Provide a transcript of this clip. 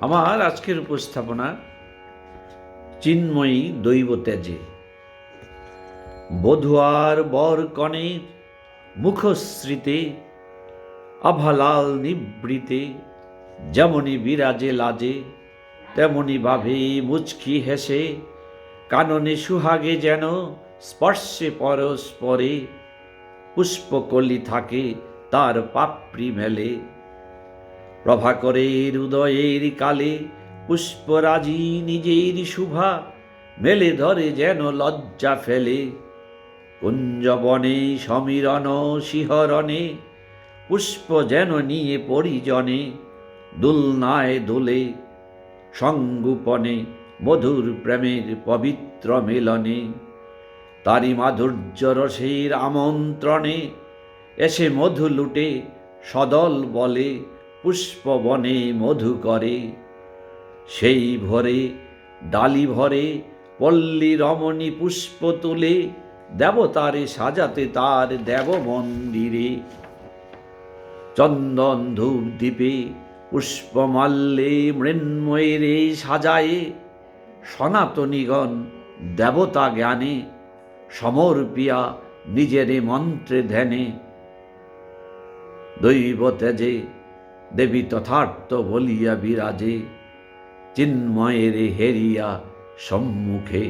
আমার আজকের উপস্থাপনা চিন্ময়ী দৈব তেজে বধুয়ার বর কনে মুখশ্রীতে, আভালাল নিবৃতে, যেমনি বিরাজে লাজে, তেমনি ভাবে মুচকি হেসে, কাননে সুহাগে যেন স্পর্শে পরস্পরে, পুষ্পকলি থাকে তার পাপড়ি মেলে। প্রভাকরের উদয়ের কালে পুষ্পরাজি নিজের শুভা মেলে ধরে যেন লজ্জা ফেলে। কুঞ্জবনে, সমীরণ, শিহরণে পুষ্প যেন নিয়ে পরিজনে, দুলনায় দোলে সঙ্গুপনে মধুর প্রেমের পবিত্র মিলনে। তারি মাধুর্য রসের আমন্ত্রণে এসে মধু লুটে সদল বলে পুষ্পবনে মধু করে। সেই ভরে, ডালি ভরে, পল্লী রমণী পুষ্প তুলে, দেবতারে সাজাতে তার দেব মন্দিরে চন্দন ধূপ দ্বীপে পুষ্পমাল্যে মৃন্ময়েরে সাজায়ে, সনাতনীগণ দেবতা জ্ঞানে, সমর্পিয়া নিজেরে মন্ত্রে ধ্যানে। দৈব তেজে দেবী তথার্থ বলিয়া বিরাজে চিন্ময়ের হেরিয়া সম্মুখে।